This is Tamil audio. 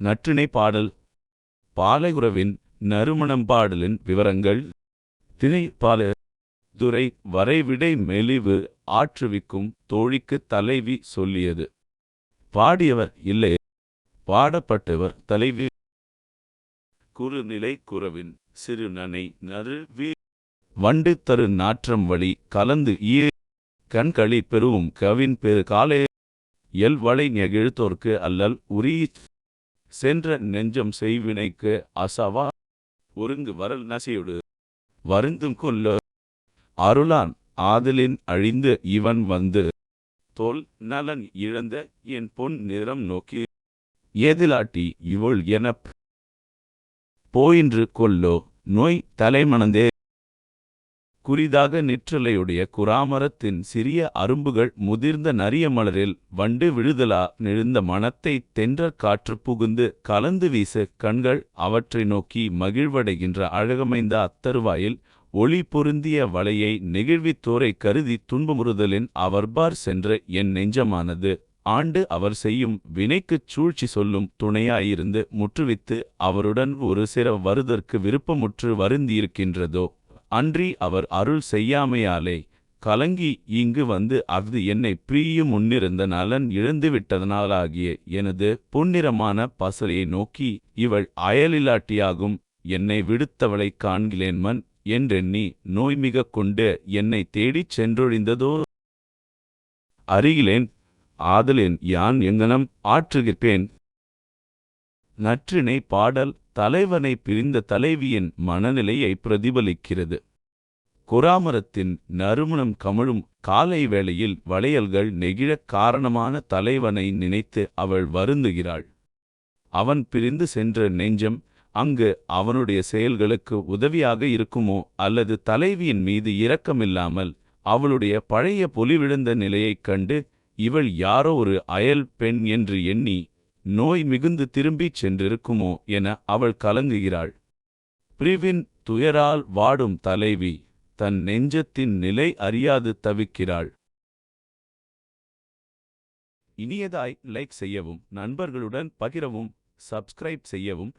நற்றிணை பாடல். பாலைகுரவின் நறுமணம் பாடலின் விவரங்கள். திணை பால துரை வரைவிடை மெலிவு ஆற்றுவிக்கும் தோழிக்கு தலைவி சொல்லியது. பாடியவர் இல்லை. பாடப்பட்டவர் தலைவி. குறுநிலை குறவின் சிறு நனை நறு வீ வண்டு தரு நாற்றம் வழி கலந்து ஈ. கண்களி பெருவும் கவின் பெரு காலே. எல் வளை நெகிழ்த்தோர்க்கு அல்லல் உரிய சென்ற நெஞ்சம் செய்வினைக்கு அசவா. ஒருங்கு வரல் நசையொடு. வருந்தும் கொல்ல. அருளான் ஆதலின் அழிந்து இவன் வந்து. தோல் நலன் இழந்த என் பொன் நிறம் நோக்கி. ஏதிலாட்டி இவள் எனப். போயின்று கொல்லோ. நோய் தலைமணந்தே. குறிதாக நிற்றலையுடைய குராமரத்தின் சிறிய அரும்புகள் முதிர்ந்த நரிய மலரில் வண்டு விழுதலா நெழுந்த மனத்தை தென்ற காற்று புகுந்து கலந்து வீச கண்கள் அவற்றை நோக்கி மகிழ்வடைகின்ற அழகமைந்த அத்தருவாயில் ஒளி பொருந்திய வலையை நெகிழ்வித்தோரை கருதி துன்பமுறுதலின் அவர்பார் சென்ற என் நெஞ்சமானது. ஆண்டு அவர் செய்யும் வினைக்குச் சூழ்ச்சி சொல்லும் துணையாயிருந்து முற்றுவித்து அவருடன் ஒரு சிற வருதற்கு விருப்பமுற்று வருந்தியிருக்கின்றதோ? அன்றி அவர் அருள் செய்யாமையாலே கலங்கி இங்கு வந்து அஃது என்னை பிரியும் முன்னிருந்த நலன் இழந்துவிட்டதனாலாகிய எனது பொன்னிறமான பசலையை நோக்கி இவள் அயலிலாட்டியாகும் என்னை விடுத்தவளைக் காண்கிலேன் மன் என்றெண்ணி நோய்மிக கொண்டு என்னை தேடிச் சென்றொழிந்ததோ? அருகிலேன் ஆதலேன் யான் எங்கனம் ஆற்றுகிற்பேன் நற்றிணை பாடல் தலைவனை பிரிந்த தலைவியின் மனநிலையை பிரதிபலிக்கிறது. கொராமரத்தின் நறுமணம் கமழும் காலை வேளையில் வளையல்கள் நெகிழக் காரணமான தலைவனை நினைத்து அவள் வருந்துகிறாள். அவன் பிரிந்து சென்ற நெஞ்சம் அங்கு அவனுடைய செயல்களுக்கு உதவியாக இருக்குமோ அல்லது தலைவியின் மீது இரக்கமில்லாமல் அவளுடைய பழைய பொலிவிழுந்த நிலையைக் கண்டு இவள் யாரோ ஒரு அயல் பெண் என்று எண்ணி நோய் மிகுந்து திரும்பிச் சென்றிருக்குமோ என அவள் கலங்குகிறாள். பிரிவின் துயரால் வாடும் தலைவி தன் நெஞ்சத்தின் நிலை அறியாது தவிக்கிறாள். இனியதாய் லைக் செய்யவும் நண்பர்களுடன் பகிரவும் சப்ஸ்கிரைப் செய்யவும்